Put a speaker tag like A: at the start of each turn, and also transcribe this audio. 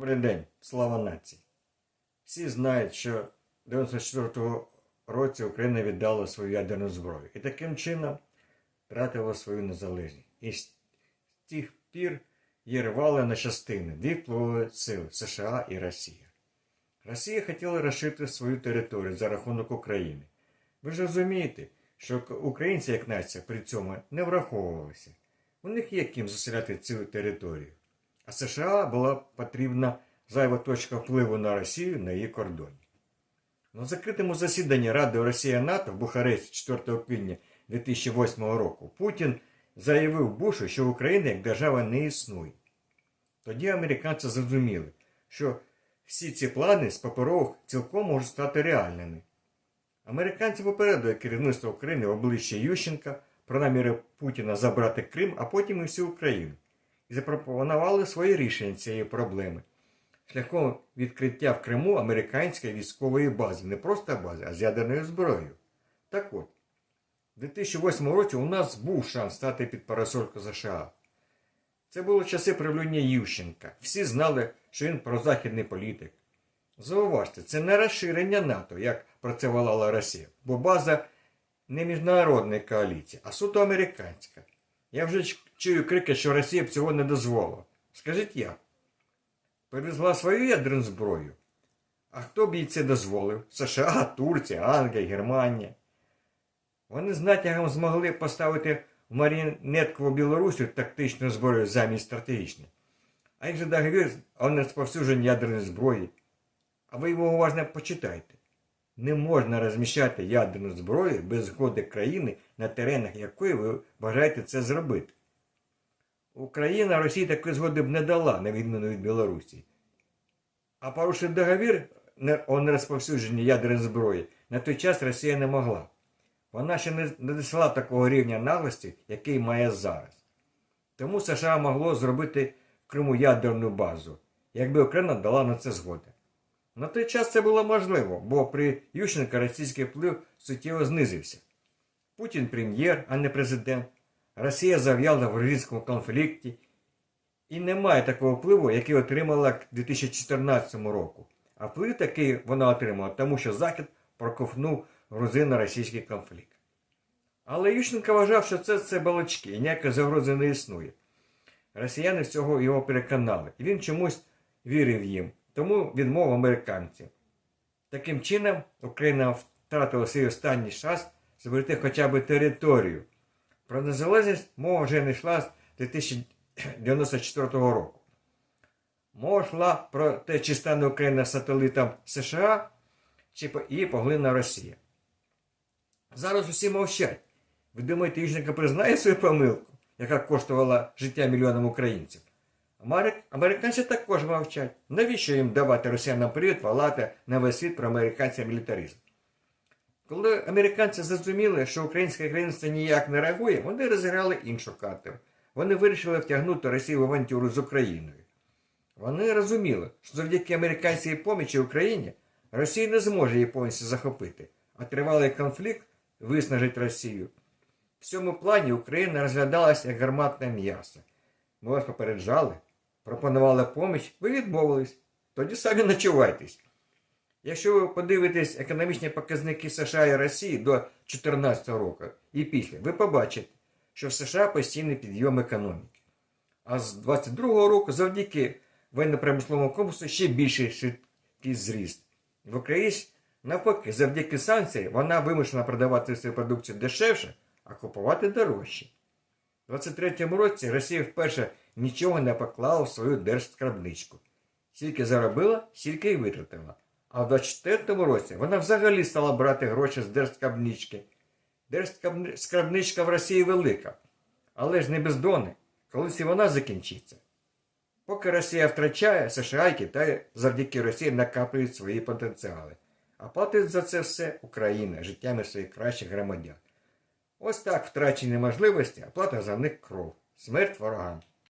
A: Добрий день, слава нації. Всі знають, що в 94-го році Україна віддала свою ядерну зброю і таким чином втратила свою незалежність. І з тих пір її рвали на частини дві впливові сили США і Росія. Росія хотіла розширити свою територію за рахунок України. Ви ж розумієте, що українці як нація при цьому не враховувалися. У них є ким заселяти цю територію. А США була потрібна зайва точка впливу на Росію на її кордоні. На закритому засіданні Ради Росія НАТО в Бухаресті 4 квітня 2008 року Путін заявив Бушу, що Україна як держава не існує. Тоді американці зрозуміли, що всі ці плани з паперових цілком можуть стати реальними. Американці попередили керівництво України в обличчя Ющенка про наміри Путіна забрати Крим, а потім і всю Україну і запропонували своє рішення цієї проблеми шляхом відкриття в Криму американської військової бази, не просто бази, а з ядерною зброєю. Так от, у 2008 році у нас був шанс стати під парасольку США. Це були часи правління Ющенка. Всі знали, що він прозахідний політик. Зауважте, це не розширення НАТО, як волала Росія, бо база не міжнародної коаліції, а суто американська. Я вже чую крики, що Росія б цього не дозволила. Скажіть як? Перевезла свою ядерну зброю. А хто б їй це дозволив? США, Турція, Англія, Германія. Вони з натягом змогли поставити в маріонетку Білорусі тактичну зброю замість стратегічної. А як же договір о нерозповсюдженні ядерної зброї? А ви його уважно почитайте. Не можна розміщати ядерну зброю без згоди країни, на теренах якої ви бажаєте це зробити. Україна Росії такої згоди б не дала, на відміну від Білорусі. А порушити договір о нерозповсюдженні ядерної зброї на той час Росія не могла. Вона ще не досягла такого рівня наглості, який має зараз. Тому США могло зробити в Криму ядерну базу, якби Україна дала на це згоду. На той час це було можливо, бо при Ющенко російський вплив суттєво знизився. Путін прем'єр, а не президент. Росія зав'яла в грузинському конфлікті і не має такого впливу, який отримала к 2014 року. А вплив такий вона отримала, тому що Захід проковтнув грузино-російський конфлікт. Але Ющенко вважав, що це, це балачки, і ніякої загрози не існує. Росіяни цього його переконали, і він чомусь вірив їм, тому відмовив американців. Таким чином, Україна втратила свій останній шанс зберегти хоча б територію. Про незалежність мова вже не йшла з 2094 року. Мова йшла про те, чи стане Україна сателитом США, чи її поглина Росія. Зараз усі мовчать. Ви думаєте, Ющенко признає свою помилку, яка коштувала життя мільйонам українців? Америк- Американці також мовчать. Навіщо їм давати росіянам привід валати на весь світ про американський мілітаризм? Коли американці зрозуміли, що українське керівництво ніяк не реагує, вони розіграли іншу карту. Вони вирішили втягнути Росію в авантюру з Україною. Вони розуміли, що завдяки американській помічі Україні Росія не зможе її повністю захопити, а тривалий конфлікт виснажить Росію. В цьому плані Україна розглядалася як гарматне м'ясо. Ми вас попереджали, пропонували поміч, ви відмовились. Тоді самі ночувайтесь. Якщо ви подивитесь економічні показники США і Росії до 2014 року і після, ви побачите, що в США постійний підйом економіки. А з 2022 року завдяки воєнно-промисловому комплексу ще більший швидкий зріст. В Україні навпаки, завдяки санкціям вона вимушена продавати свою продукцію дешевше, а купувати дорожче. У 23-му році Росія вперше нічого не поклала в свою держскарбничку. Скільки заробила, стільки й витратила. А в 24-му році вона взагалі стала брати гроші з держскарбнички. Держскарбничка в Росії велика, але ж не бездонна, колись і вона закінчиться. Поки Росія втрачає, США і Китай завдяки Росії накаплюють свої потенціали. А платить за це все Україна життями своїх кращих громадян. Ось так втрачені можливості, а плата за них кров. Смерть ворогам.